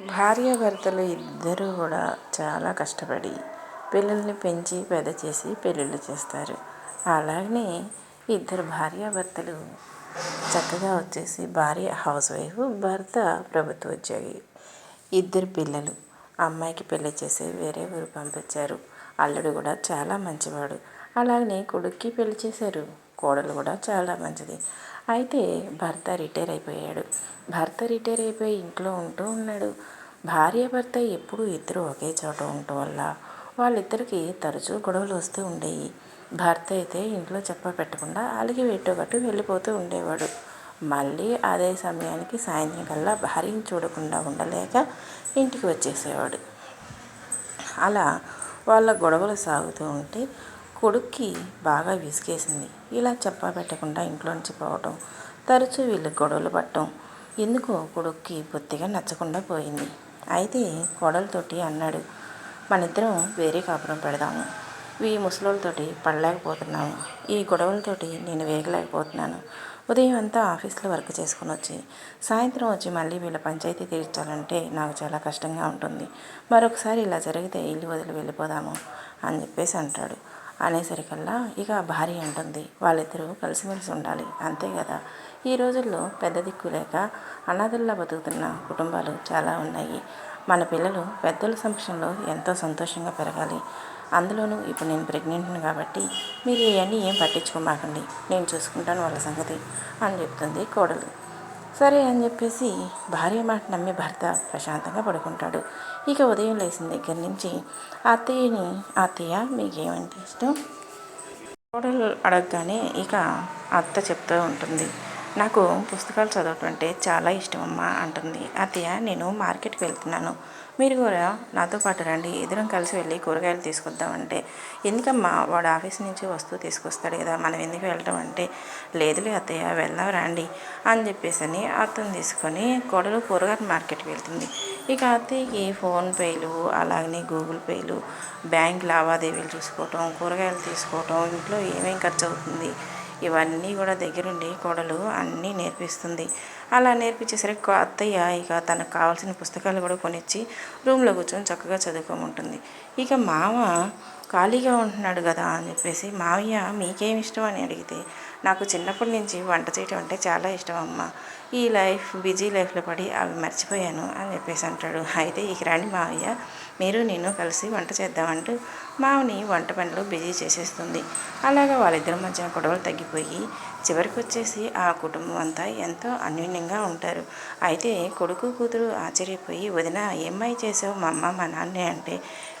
భార్యాభర్తలు ఇద్దరూ కూడా చాలా కష్టపడి పిల్లల్ని పెంచి పెద్ద చేసి పెళ్ళిళ్ళు చేస్తారు. అలాగనే ఇద్దరు భార్యాభర్తలు చక్కగా వచ్చేసి భార్య హౌస్ వైఫ్ భర్త ప్రభుత్వ ఉద్యోగి. ఇద్దరు పిల్లలు. అమ్మాయికి పెళ్ళి చేసి వేరే ఊరు పంపించారు. అల్లుడు కూడా చాలా మంచివాడు. అలాగనే కొడుక్కి పెళ్ళి చేశారు. కోడలు కూడా చాలా మంచిది. అయితే భర్త రిటైర్ అయిపోయాడు. భర్త రిటైర్ అయిపోయి ఇంట్లో ఉంటూ ఉన్నాడు. భార్య భర్త ఎప్పుడూ ఇద్దరు ఒకే చోట ఉండటం వల్ల వాళ్ళిద్దరికి తరచూ గొడవలు వస్తూ ఉండేవి భర్త అయితే ఇంట్లో చెప్ప పెట్టకుండా అలిగి వెట్టుగట్టు వెళ్ళిపోతూ ఉండేవాడు. మళ్ళీ అదే సమయానికి సాయంత్రం కల్లా భార్యను చూడకుండా ఉండలేక ఇంటికి వచ్చేసేవాడు. అలా వాళ్ళ గొడవలు సాగుతూ ఉంటే కొడుక్కి బాగా విసిగేసింది. ఇలా చెప్పబెట్టకుండా ఇంట్లోంచి ఇంట్లో నుంచి పోవటం తరచూ వీళ్ళు గొడవలు పట్టడం ఎందుకో కొడుక్కి బొత్తిగా నచ్చకుండా పోయింది. అయితే కోడలతోటి అన్నాడు మన ఇద్దరం వేరే కాపురం పెడదాము. ఈ ముసలోళ్ళతోటి పడలేకపోతున్నాము. ఈ గొడవలతోటి నేను వేగలేకపోతున్నాను. ఉదయం అంతా ఆఫీస్లో వర్క్ చేసుకుని వచ్చి సాయంత్రం వచ్చి మళ్ళీ వీళ్ళ పంచాయతీ తీర్చాలంటే నాకు చాలా కష్టంగా ఉంటుంది. మరొకసారి ఇలా జరిగితే ఇల్లు వదిలి వెళ్ళిపోదాము అని చెప్పేసి అంటాడు. అనేసరికల్లా ఇక భార్య అంటుంది. వాళ్ళిద్దరూ కలిసిమెలిసి ఉండాలి. అంతే కదా ఈ రోజుల్లో పెద్ద దిక్కు లేక అనాథల్లా బతుకుతున్న కుటుంబాలు చాలా ఉన్నాయి. మన పిల్లలు పెద్దల సమక్షంలో ఎంతో సంతోషంగా పెరగాలి. అందులోనూ ఇప్పుడు నేను ప్రెగ్నెంట్ని కాబట్టి మీరు ఇవన్నీ ఏం పట్టించుకోమాకండి. నేను చూసుకుంటాను వాళ్ళ సంగతి అని చెప్తుంది కోడలు. సరే అని చెప్పేసి భార్య మాట నమ్మి భర్త ప్రశాంతంగా పడుకుంటాడు. ఇక ఉదయం లేచిన దగ్గర నుంచి అత్తయ్యని అత్తయ్య మీకేమంటే ఇష్టం? కోడలు అడగగానే ఇక అత్త చెప్తూ ఉంటుంది. నాకు పుస్తకాలు చదవటం అంటే చాలా ఇష్టం అమ్మ అంటుంది. అత్తయ్య నేను మార్కెట్కి వెళ్తున్నాను. మీరు కూడా నాతో పాటు రండి. ఇద్దరం కలిసి వెళ్ళి కూరగాయలు తీసుకొద్దామంటే. ఎందుకమ్మా వాడు ఆఫీస్ నుంచి వస్తువు తీసుకొస్తాడు కదా మనం ఎందుకు వెళ్ళటం అంటే? లేదులే అత్తయ్య వెళ్దాం రండి అని చెప్పేసి అని అత్తను తీసుకొని కోడలు కూరగాయల మార్కెట్కి వెళ్తుంది. ఇక అత్తయ్యకి ఫోన్పేలు అలాగనే గూగుల్ పేలు బ్యాంక్ లావాదేవీలు చూసుకోవటం కూరగాయలు తీసుకోవటం ఇంట్లో ఏమేం ఖర్చు అవుతుంది ఇవన్నీ కూడా దగ్గరుండి కోడలు అన్నీ నేర్పిస్తుంది. అలా నేర్పించేసరికి అత్తయ్య ఇక తనకు కావాల్సిన పుస్తకాలు కూడా కొనిచ్చి రూమ్లో కూర్చొని చక్కగా చదువుకోమంటుంది. ఇక మామ ఖాళీగా ఉంటున్నాడు కదా అని చెప్పేసి మావయ్య మీకేం ఇష్టం? అని అడిగితే నాకు చిన్నప్పటి నుంచి వంట చేయటం అంటే చాలా ఇష్టం అమ్మ. ఈ లైఫ్ బిజీ లైఫ్లో పడి అవి మర్చిపోయాను అని చెప్పేసి అంటాడు. అయితే ఇక రాణి మావయ్య మీరు నేను కలిసి వంట చేద్దామంటూ మావని వంట పనిలో బిజీ చేసేస్తుంది. అలాగా వాళ్ళిద్దరి మధ్య గొడవలు తగ్గిపోయి చివరికి వచ్చేసి ఆ కుటుంబం అంతా ఎంతో అన్యోన్యంగా ఉంటారు. అయితే కొడుకు కూతురు ఆశ్చర్యపోయి వదిన ఏమ్మాయి చేసావు? మా అమ్మ మా నాన్న అంటే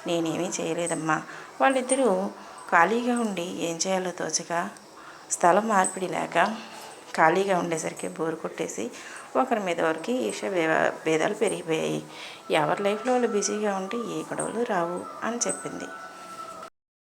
నేనేమీ చేయలేదమ్మా. వాళ్ళిద్దరూ ఖాళీగా ఉండి ఏం చేయాలో తోచక స్థలం మార్పిడి లేక ఖాళీగా ఉండేసరికి బోరు కొట్టేసి ఒకరి మీద ఒకరికి ఈష భేదాలు పెరిగిపోయాయి. ఎవరి లైఫ్లో వాళ్ళు బిజీగా ఉంటే ఏ గొడవలు రావు అని చెప్పింది.